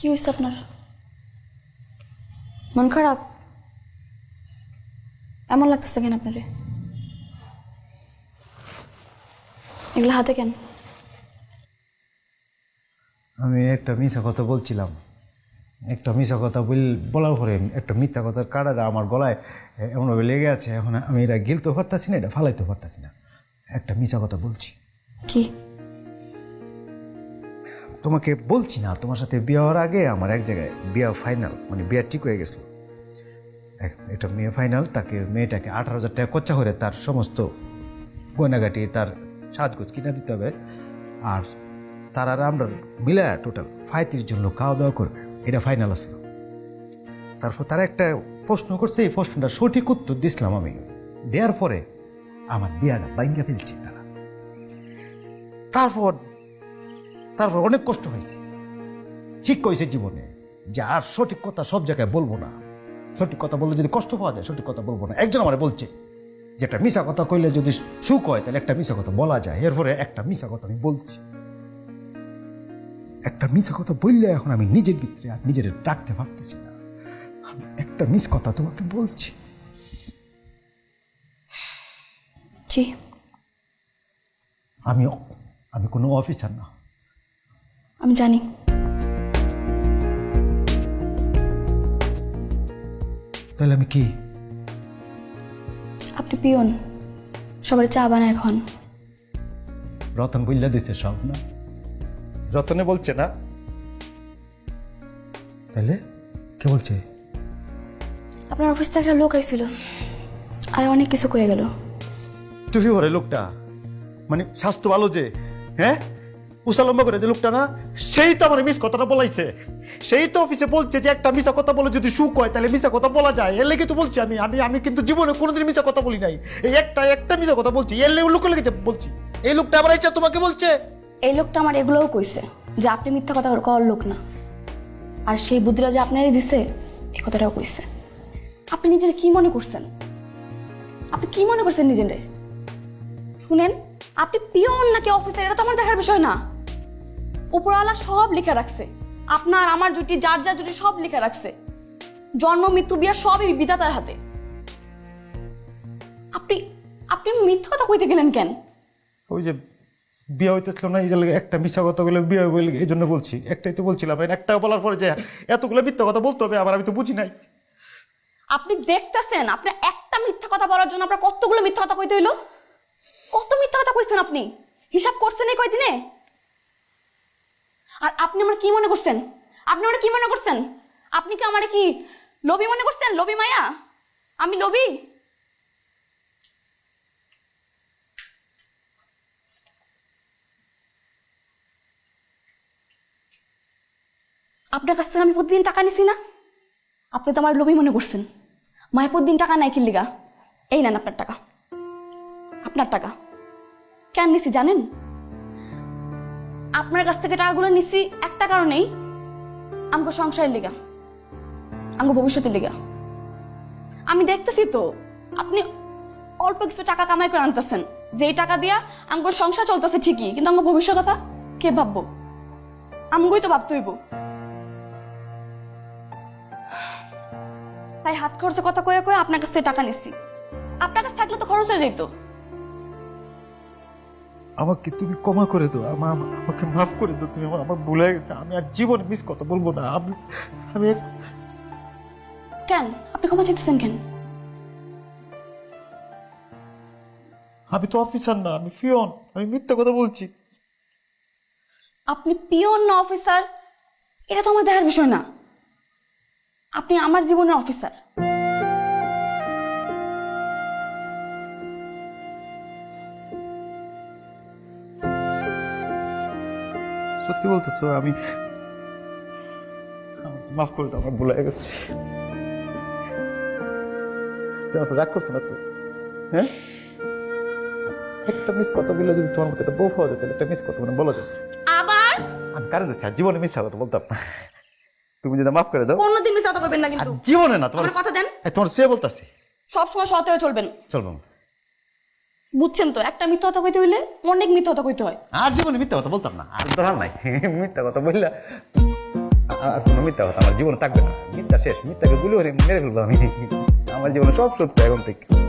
কি হয়েছে আপনার? মন খারাপ? এমন লাগতেছে কেন আপনারে? এগুলো হাতে কেন? আমি একটা মিথ্যা কথা বলছিলাম। একটা মিথ্যা কথা বল- বলার পরে একটা মিথ্যা কথার কাটাটা আমার গলায় এমনভাবে লেগে আছে এখন আমি এটা গিলতেও পারতাছি না এটা ফালাইতেও পারতাছি না। একটা মিথ্যা কথা বলছি। কি? তোমাকে বলছি না, তোমার সাথে বিয়ে হওয়ার আগে আমার এক জায়গায় বিয়ে ফাইনাল মানে বিয়ে ঠিক হয়ে গেছিল। এক- একটা মেয়ে ফাইনাল তাকে, মেয়েটাকে আঠারো হাজার টাকা খরচা করে তার সমস্ত গয়নাগাটি, তার সাজগোজ কিনে দিতে হবে। আর তার আর আমরা মিলায় টোটাল ফাইতির জন্য খাওয়া দাওয়া করবে, এটা ফাইনাল আসলো। তারপর তারা একটা প্রশ্ন করছে, এই প্রশ্নটা সঠিক উত্তর দিছিলাম আমি। দেওয়ার পরে আমার বিয়াটা বাইঙ্গা ফেলছে তারা। তারপর তারপর অনেক কষ্ট হয়েছে। ঠিক হয়েছে জীবনে যে আর সঠিক কথা সব জায়গায় বলব না। সঠিক কথা বললে যদি কষ্ট পাওয়া যায় সঠিক কথা বলব না। একজন আমার বলছে যে একটা মিশা কথা কইলে যদি সুখ হয় তাহলে একটা মিশা কথা বলা যায়। এরপরে একটা মিশা কথা আমি বলছি। একটা মিশা কথা বললে এখন আমি নিজের ভিতরে আর নিজের ডাকতে পারতেছি না। আমি একটা মিস কথা তোমাকে বলছি। কি আমি আমি কোনো অফিসার না। আমি জানি। তাহলে আমি কি? আপনি পিয়ন সবার চা বানায় এখন। রতন বললে দিছে সব না? রতনে বলছে না। তাহলে কে বলছে? আপনার অফিস থেকে একটা লোক আইছিল। আয় অনেক কিছু কয়ে গেল। টুপি ভরে লোকটা? মানে স্বাস্থ্য ভালো যে হ্যাঁ? উসালম্বা করে যে লোকটা না, সেই তো আমার মিস কথাটা বলাইছে। সেই তো অফিসে বলছে যে একটা মিশা কথা বলে যদি সুখ হয়, তাহলে মিশা কথা বলা যায়। এর লেগে তো বলছি আমি আমি আমি কিন্তু জীবনে কোনোদিন মিশা কথা বলি নাই। এই একটা একটা মিশা কথা বলছি, এর লেগে লোকের লেগে বলছি। এই লোকটা আবার এটা তোমাকে বলছে? এই লোকটা আমার এগুলোও কইছে, যে আপনি মিথ্যা কথা কওয়ার লোক না। আর সেই বুদ্ধিরা যে আপনারই দিছে, এই কথাটাও কইছে। আপনি নিজের কি মনে করছেন? আপনি কি মনে করছেন নিজেরে? শুনেন, আপনি পিয়ন নাকি অফিসার এটা তো আমার দেখার বিষয় না। উপরওয়ালা সব লিখে রাখছে। আপনার আমার জুটি যার যার জুটি সব লিখে রাখছে। জন্ম মৃত্যু বিয়া সবই বিধাতার হাতে। আপনি আপনি মিথ্যা কথা কইতে গেলেন কেন? ওই যে বিয়ে হইতেছিল না এই যে একটা মিশা কথা বলে বিয়ে বলে এই জন্য বলছি। একটাই তো বলছিলাম একটা বলার পরে যে এতগুলো মিথ্যা কথা বলতে হবে আবার আমি তো বুঝি নাই। আপনি দেখতেছেন আপনি একটা মিথ্যা কথা বলার জন্য আপনার কতগুলো মিথ্যা কথা কইতে হইল? কত মিথ্যা কথা কইছেন আপনি? হিসাব করছেন এই কয়দিনে? আর আপনি আমার কি মনে করছেন? আপনি আমার কি মনে করছেন? আপনি কি আমার কি লোভী মনে করছেন? লোভী মায়া? আমি লোভী? আপনার কাছ থেকে আমি প্রতিদিন টাকা নিছি না? আপনি তো আমার লোভী মনে করছেন। মায়াপুর প্রতিদিন টাকা নাই কিল্লিগা? এই নেন আপনার টাকা। আপনার টাকা। কেন নিছি জানেন? আপনার কাছ থেকে টাকাগুলো নিছি, একটা কারণেই আমগো সংসারের লিগা আমগো ভবিষ্যতের লিগা। আমি দেখতেছি তো, আপনি অল্প কিছু টাকা কামাই করে আনতেছেন। যেই টাকা দিয়া আমগো সংসার চলতেছে ঠিকই, কিন্তু আমগো ভবিষ্যৎ কথা কে ভাববো? আমগোই তো ভাবতে হইব। তাই হাত খরচের কথা কয়ে কয়ে আপনার কাছ থেকে টাকা নিছি। আপনার কাছে থাকলে তো খরচ হয়ে যেত আমাকে তুমি ক্ষমা করে দাও আমা- আমা- আমাকে মাফ করে দাও তুমি আমার ভুলে গেছে আমি আর জীবনে মিস কথা বলব না আমি আমি কেন? আপনি ক্ষমা চাইতেছেন কেন? আমি তো অফিসার না আমি ফিয়ন আমি মিথ্যা কথা বলছি। আপনি পিওন না অফিসার? এটা তো আমার দেখার বিষয় না। আপনি আমার জীবনের অফিসার। সত্যি বলতেছো আমি মাফ করে দাও আমার ভুলে গেছে। রাগ করছ না তো? হ্যাঁ? একটা মিস কথা বললে যদি তোমার মতো একটা বউ পাওয়া যায় তাহলে একটা মিস কথা মানে বলা যায়। আবার? আমি কারণ যাচ্ছি জীবনে মিস কথা বলতাম না। তুমি যদি মাফ করে দাও। কোনোদিন মিস কথা করবেন না কিন্তু। জীবনে না তোমার কথা দেন। তোমার সে বলতাছি। সবসময় সৎ হয়ে চলবেন। চলবো বুঝছেন তো একটা মিথ্যা কথা কইতে হইলে অনেক মিথ্যা কথা কইতে হয়। আর জীবনে মিথ্যা কথা বলতাম না আর ধরার নাই। মিথ্যা কথা বললে আর কোনো মিথ্যা কথা আমার জীবনে থাকবে না। মিথ্যা শেষ মিথ্যাকে গুলি করে মেরে ফেলব আমি। আমার জীবনে সব সত্য এখন থেকে।